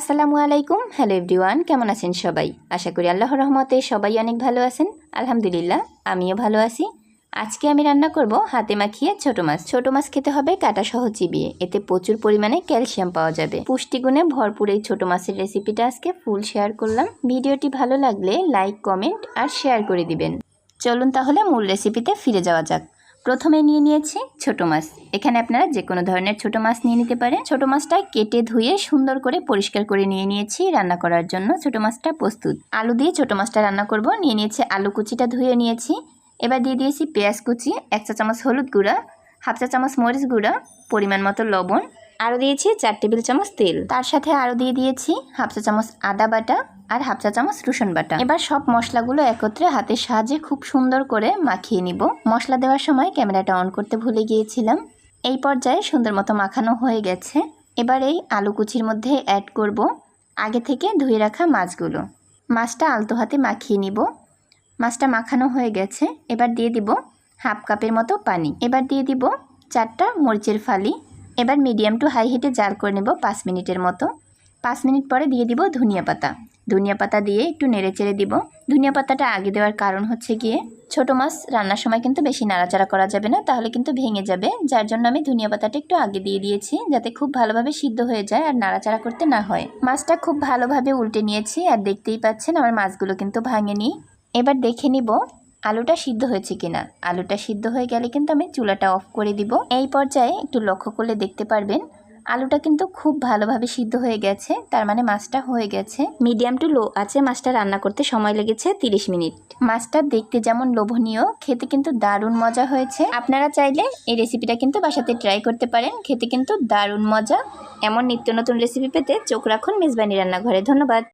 আসসালামু আলাইকুম। Hello everyone, কেমন আছেন সবাই? আশা করি আল্লাহ রহমতে সবাই অনেক ভালো আছেন। আলহামদুলিল্লাহ, আমিও ভালো আছি। আজকে আমি রান্না করব হাতে মাখিয়ে ছোট মাছ। ছোট মাছ খেতে হবে কাটা সহ চিবিয়ে এতে প্রচুর পরিমাণে ক্যালসিয়াম পাওয়া যাবে। পুষ্টিগুণে ভরপুর এই ছোট মাছের রেসিপিটা আজকে ফুল শেয়ার করলাম। ভিডিওটি ভালো লাগলে লাইক, কমেন্ট আর শেয়ার করে দিবেন। চলুন তাহলে মূল রেসিপিতে ফিরে যাওয়া যাক। প্রথমে নিয়ে নিয়েছি ছোট মাছ। এখানে আপনারা যে কোনো ধরনের ছোট মাছ নিয়ে নিতে পারেন। ছোট মাছটা কেটে ধুয়ে সুন্দর করে পরিষ্কার করে নিয়ে নিয়েছি রান্না করার জন্য। ছোট মাছটা প্রস্তুত। আলু দিয়ে ছোট মাছটা রান্না করব। নিয়ে নিয়েছি আলু কুচিটা ধুয়ে নিয়েছি। এবার দিয়ে দিয়েছি পেঁয়াজ কুচি, এক চা চামচ হলুদ গুঁড়া, হাফ চা চামচ মরিচ গুঁড়া, পরিমাণ মতো লবণ আরও দিয়েছি চার টেবিল চামচ তেল। তার সাথে আরও দিয়ে দিয়েছি হাফ চা চামচ আদা বাটা আর হাফ চা চামচ রসুন বাটা। এবার সব মশলাগুলো একত্রে হাতের সাহায্যে খুব সুন্দর করে মাখিয়ে নিব। মশলা দেওয়ার সময় ক্যামেরাটা অন করতে ভুলে গিয়েছিলাম। এই পর্যায়ে সুন্দর মতো মাখানো হয়ে গেছে। এবার এই আলু কুচির মধ্যে অ্যাড করব আগে থেকে ধুয়ে রাখা মাছগুলো। মাছটা আলতো হাতে মাখিয়ে নিব। মাছটা মাখানো হয়ে গেছে। এবার দিয়ে দিব হাফ কাপের মতো পানি। এবার দিয়ে দিব চারটা মরিচের ফালি। এবার মিডিয়াম টু হাই হিটে জাল করে নেব পাঁচ মিনিটের মতো। পাঁচ মিনিট পরে দিয়ে দিব ধনিয়া পাতা। ধনিয়া পাতা দিয়ে একটু নেড়ে চেড়ে দিব। ধনিয়া পাতাটা আগে দেওয়ার কারণ হচ্ছে গিয়ে, ছোট মাছ রান্নার সময় কিন্তু বেশি নাড়াচাড়া করা যাবে না, তাহলে কিন্তু ভেঙে যাবে। যার জন্য আমি ধনিয়া পাতাটা একটু আগে দিয়ে দিয়েছি, যাতে খুব ভালোভাবে সিদ্ধ হয়ে যায় আর নাড়াচাড়া করতে না হয়। মাছটা খুব ভালোভাবে উল্টে নিয়েছি আর দেখতেই পাচ্ছেন আমার মাছগুলো কিন্তু ভাঙেনি। এবার দেখে নিব আলুটা সিদ্ধ হয়েছে কিনা? আলুটা সিদ্ধ হয়ে গেলে কিন্তু আমি চুলাটা অফ করে দিব। এই পর্যায়ে একটু লক্ষ্য করলে দেখতে পারবেন আলুটা কিন্তু খুব ভালোভাবে সিদ্ধ হয়ে গেছে তার মানে মাছটা হয়ে গেছে। মিডিয়াম টু লো আছে মাছটা রান্না করতে সময় লেগেছে 30 মিনিট। মাছটা দেখতে যেমন লোভনীয় খেতে কিন্তু দারুণ মজা হয়েছে। আপনারা চাইলে এই রেসিপিটা কিন্তু বাসাতে ট্রাই করতে পারেন খেতে কিন্তু দারুণ মজা। এমন নিত্য নতুন রেসিপি পেতে চোখ রাখুন মেজবানি রান্নাঘরে। ধন্যবাদ।